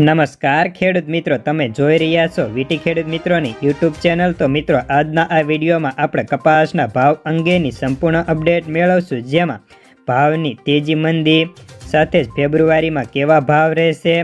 નમસ્કાર, ખેડૂત મિત્રો, તમે જોઈ રહ્યા છો વીટી ખેડૂત મિત્રોની યુટ્યુબ ચેનલ. તો મિત્રો, આજના આ વિડીયોમાં આપણે કપાસના ભાવ અંગેની સંપૂર્ણ અપડેટ મેળવશું, જેમાં ભાવની તેજી મંદી, સાથે જ ફેબ્રુઆરીમાં કેવા ભાવ રહેશે,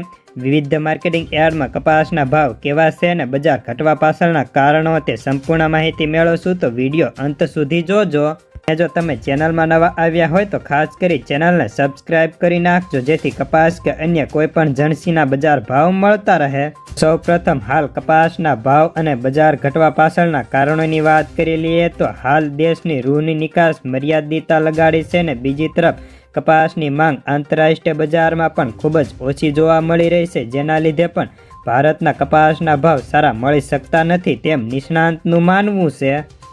વિવિધ માર્કેટિંગ યાર્ડમાં કપાસના ભાવ કેવા છે અને બજાર ઘટવા પાછળના કારણો તે સંપૂર્ણ માહિતી મેળવશું. તો વીડિયો અંત સુધી જોજો. જો તમે ચેનલમાં નવા આવ્યા હોય તો ખાસ કરી ચેનલને સબસ્ક્રાઇબ કરી નાખજો, જેથી કપાસ કે અન્ય કોઈ પણ જણસીના બજાર ભાવ મળતા રહે. સૌ પ્રથમ હાલ કપાસના ભાવ અને બજાર ઘટવા પાછળના કારણોની વાત કરી લઈએ તો હાલ દેશની રૂની નિકાસ મર્યાદિતા લગાડી છે ને બીજી તરફ કપાસની માંગ આંતરરાષ્ટ્રીય બજારમાં પણ ખૂબ જ ઓછી જોવા મળી રહી છે, જેના લીધે પણ ભારતના કપાસના ભાવ સારા મળી શકતા નથી તેમ નિષ્ણાંતનું માનવું છે.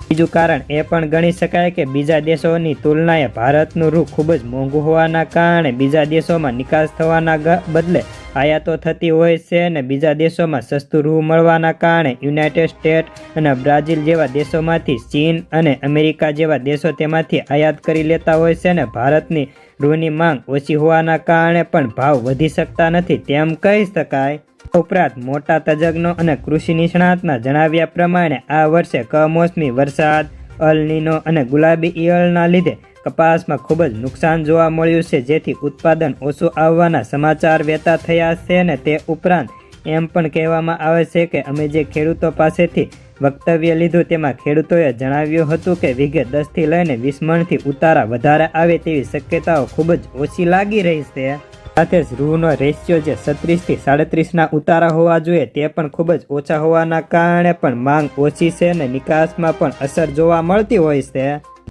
બીજું કારણ એ પણ ગણી શકાય કે બીજા દેશોની તુલનાએ ભારતનું રૂ ખૂબ જ મોંઘું હોવાના કારણે બીજા દેશોમાં નિકાસ થવાના બદલે આયાતો થતી હોય છે અને બીજા દેશોમાં સસ્તું રૂ મળવાના કારણે યુનાઇટેડ સ્ટેટ અને બ્રાઝિલ જેવા દેશોમાંથી ચીન અને અમેરિકા જેવા દેશો તેમાંથી આયાત કરી લેતા હોય છે અને ભારતની રૂની માંગ ઓછી હોવાના કારણે પણ ભાવ વધી શકતા નથી. તેમ કહી શકાય ઉપરાંત મોટા તજજ્ઞો અને કૃષિ નિષ્ણાતના જણાવ્યા પ્રમાણે આ વર્ષે કમોસમી વરસાદ અલનીનો અને ગુલાબી ઈયળના લીધે કપાસમાં ખૂબ જ નુકસાન જોવા મળ્યું છે, જેથી ઉત્પાદન ઓછું આવવાના સમાચાર વહેતા થયા છે અને તે ઉપરાંત એમ પણ કહેવામાં આવે છે કે અમે જે ખેડૂતો પાસેથી વક્તવ્ય લીધું તેમાં ખેડૂતોએ જણાવ્યું હતું કે વીઘે દસથી લઈને વીસ મણથી ઉતારા વધારે આવે તેવી શક્યતાઓ ખૂબ જ ઓછી લાગી રહી છે. સાથે જ રૂનો રેશિયો જે છત્રીસથી સાડત્રીસના ઉતારા હોવા જોઈએ તે પણ ખૂબ જ ઓછા હોવાના કારણે પણ માંગ ઓછી છે અને નિકાસમાં પણ અસર જોવા મળતી હોય છે.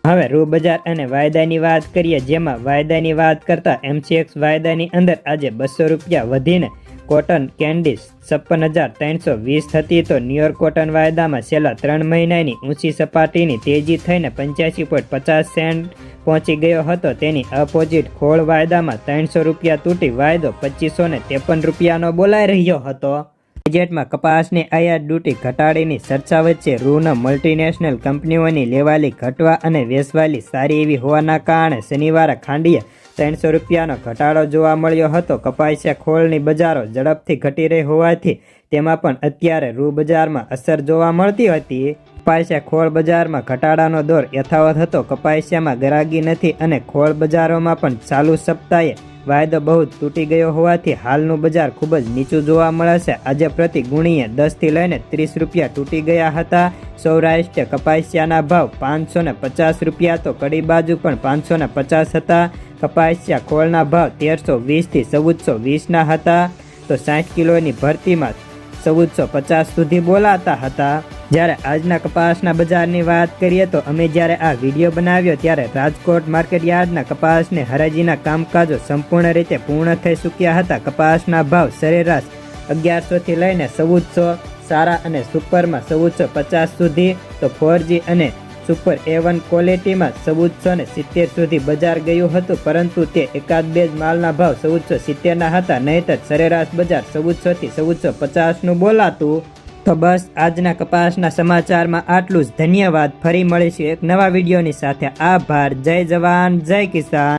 હવે રૂ બજાર અને વાયદાની વાત કરીએ જેમાં વાયદાની વાત કરતા એમસીએક્સ વાયદાની અંદર આજે બસો રૂપિયા વધીને કોટન કેન્ડીસ છપ્પન હજાર ત્રણસો વીસ થતી તો ન્યુયોર્ક કોટન વાયદામાં છેલ્લા ત્રણ મહિનાની ઊંચી સપાટીની તેજી થઈને પંચ્યાસી પોઈન્ટ પચાસ સેન્ટ પહોંચી ગયો હતો. તેની અપોઝિટ ખોળ વાયદામાં ત્રણસો રૂપિયા તૂટી વાયદો પચીસો ને ત્રેપન રૂપિયાનો બોલાઈ રહ્યો હતો. બજેટમાં કપાસની આયાત ડ્યુટી ઘટાડીની ચર્ચા વચ્ચે રૂના મલ્ટીનેશનલ કંપનીઓની લેવાલી ઘટવા અને વેચવાલી સારી એવી હોવાના કારણે શનિવારે ખાંડીએ ત્રણસો રૂપિયાનો ઘટાડો જોવા મળ્યો હતો. કપાસિયા ખોળની બજારો ઝડપથી ઘટી રહી હોવાથી તેમાં પણ અત્યારે રૂ બજારમાં અસર જોવા મળતી હતી. કપાસિયા ખોળ બજારમાં ઘટાડાનો દોર યથાવત હતો. કપાસિયામાં ગરાગી નથી અને ખોળ બજારોમાં પણ ચાલુ સપ્તાહે વાયદો બહુ તૂટી ગયો હોવાથી હાલનું બજાર ખૂબ જ નીચું જોવા મળે છે આજે પ્રતિ ગુણીએ દસથી લઈને ત્રીસ રૂપિયા તૂટી ગયા હતા. સૌરાષ્ટ્ર કપાસિયાના ભાવ પાંચસો પચાસ રૂપિયા તો કડી બાજુ પણ પાંચસો પચાસ હતા. કપાસિયા ખોળના ભાવ તેરસો વીસથી ચૌદસો વીસના હતા. તો સાઠ કિલોની ભરતીમાં ચૌદસો પચાસ સુધી બોલાતા હતા. જ્યારે આજના કપાસના બજારની વાત કરીએ તો અમે જ્યારે આ વીડિયો બનાવ્યો ત્યારે રાજકોટ માર્કેટ યાર્ડના કપાસને હરાજીના કામકાજો સંપૂર્ણ રીતે પૂર્ણ થઈ ચૂક્યા હતા. કપાસના ભાવ સરેરાશ અગિયારસોથી લઈને ચૌદસો, સારા અને સુપરમાં ચૌદસો પચાસ સુધી, તો ફોરજી અને સુપર એ વન ક્વોલિટીમાં ચૌદસો ને સિત્તેર સુધી બજાર ગયું હતું, પરંતુ તે એકાદ બે જ માલના ભાવ ચૌદસો સિત્તેરના હતા. નહીંતર સરેરાશ બજાર ચૌદસોથી ચૌદસો પચાસનું બોલાતું તો બસ આજના કપાસના સમાચારમાં આટલું જ. ધન્યવાદ. ફરી મળીશું એક નવા વિડીયોની સાથે. આભાર. જય જવાન. જય કિસાન.